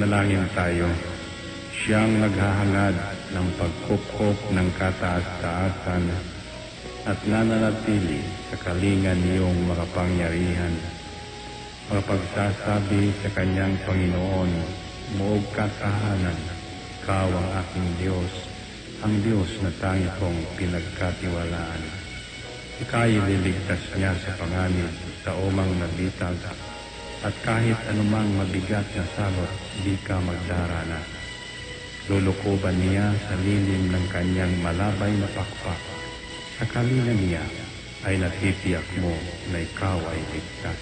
Manalangin tayo. Siyang naghahangad ng pagkupkop ng kataas-taasan at nananatili sa kalingan niyong makapangyarihan. Mapagsasabi sa kanyang Panginoon, Muog katahanan, ikaw ang aking Diyos, ang Diyos na tayo kong pinagkatiwalaan. Ika'y liligtas niya sa panganib sa umang nabitag at kahit anumang mabigat na salot, di ka magdarana. Lulukuban niya sa lilim ng kanyang malabay na pakpak. Sa kalinga niya ay natitiyak mo na ikaw ay ligtas.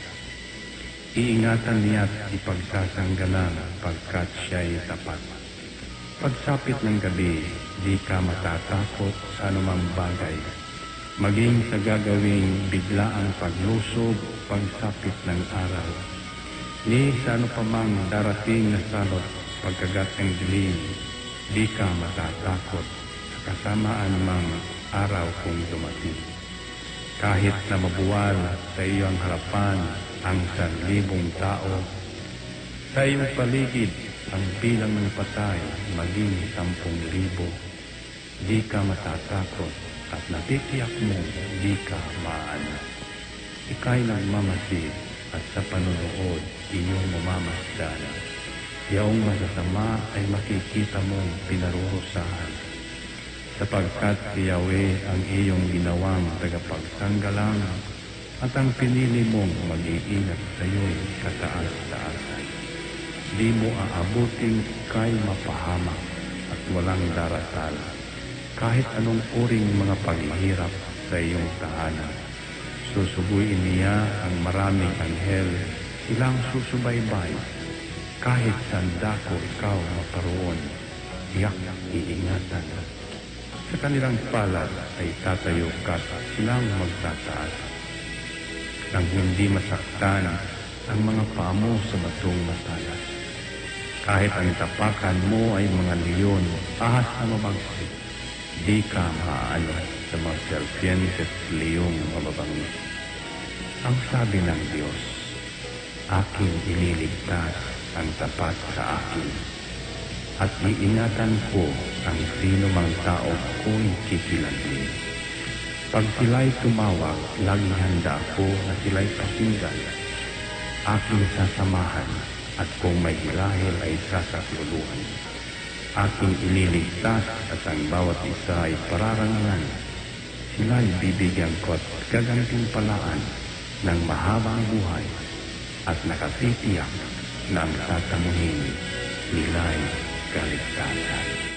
Iingatan niya at ipagsasanggalang pagkat siya'y tapat. Pagsapit ng gabi, di ka matatakot sa anumang bagay. Maging sa gagawing biglaang paglusob, pagsapit ng araw. Ni sa ano pa mang darating na salot, pagkagat ng dilim, di ka matatakot sa kasamaan mang araw kung dumating. Kahit na mabuwal sa iyong harapan ang sanlibong tao, sa iyong paligid ang bilang ng patay maging sampung libo, di ka matatakot at natitiyak mo di ka maano. Ika'y nagmamasid at sa panunood iyong mamamasdan. Yaong masasama ay makikita mong pinarurusahan. Sapagkat si Yahweh ang iyong ginawang tagapagsanggalang at ang pinili mong mag-iingat sa iyo'y kataas-taasan. Di mo aabuting kay mapahamak at walang darasal kahit anong uring mga paghihirap sa iyong tahanan. Susubuin niya ang maraming anghel, silang susubaybay. Kahit sandako ikaw maparoon, tiyak iingatan. Sa kanilang palad ay tatayo ka silang magtataas. Nang hindi masaktan ang mga pamo sa batong matalas. Kahit ang tapakan mo ay mga leon, ahas na mabagsik, di ka maaano sa mga serpiente at leong mababangis. Ang sabi ng Diyos, aking ililigtas ang tapat sa akin at iingatan ko ang sino mang tao ko'y kikilantin. Pag sila'y tumawag, laging handa ako na sila'y pakinggan. Aking sasamahan at kung may hilahil ay sasakluluhan aking ililigtas at ang bawat isa ay pararangalan. Sila'y bibigyan ko at gagantimpalaan ng mahabang buhay at nakatitiyak ng tatamuhin nila'y kaligtasan.